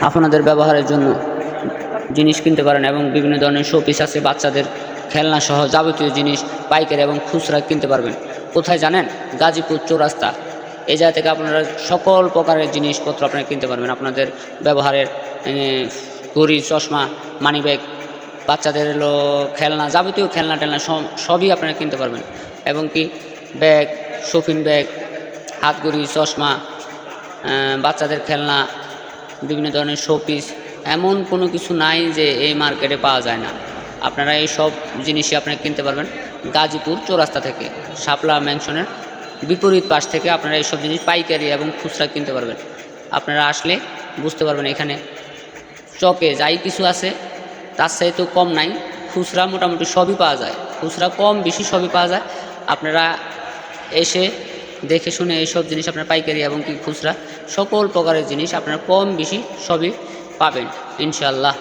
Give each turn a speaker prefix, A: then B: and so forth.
A: আপনাদের ব্যবহারের জন্য জিনিস কিনতে পারেন এবং বিভিন্ন ধরনের শোপিস আছে, বাচ্চাদের খেলনা সহ যাবতীয় জিনিস, পাইকারি এবং খুচরা কিনতে পারবেন। কোথায় জানেন? গাজীপুর চৌরাস্তা। এই জায়গা থেকে আপনারা সকল প্রকারের জিনিসপত্র আপনারা কিনতে পারবেন। আপনাদের ব্যবহারের ঘড়ি চশমা মানি ব্যাগ বাচ্চাদের হলো খেলনা, যাবতীয় খেলনা টেলনা সব- সবই আপনারা কিনতে পারবেন। এবং কি? ব্যাগ শপিং ব্যাগ হাতঘড়ি চশমা বাচ্চাদের খেলনা বিভিন্ন ধরনের শোপিস এমন কোনো কিছু নাই যে এই মার্কেটে পাওয়া যায় না। আপনারা এই সব জিনিসই আপনারা কিনতে পারবেন। গাজীপুর চৌরাস্তা থেকে, শাপলা ম্যানশনের বিপরীত পাশ থেকে আপনারা এইসব জিনিস পাইকারি এবং খুচরা কিনতে পারবেন। আপনারা আসলে বুঝতে পারবেন এখানে চকে যাই কিছু আছে, তার চাইতেও কম নাই। খুচরা মোটামুটি সবই পাওয়া যায়। খুচরা কম বেশি সবই পাওয়া যায়। আপনারা এসে দেখে শুনে এইসব জিনিস আপনার পাইকারি এবং কি খুচরা, সকল প্রকারের জিনিস আপনার কম বেশি সবই পাবেন ইনশাল্লাহ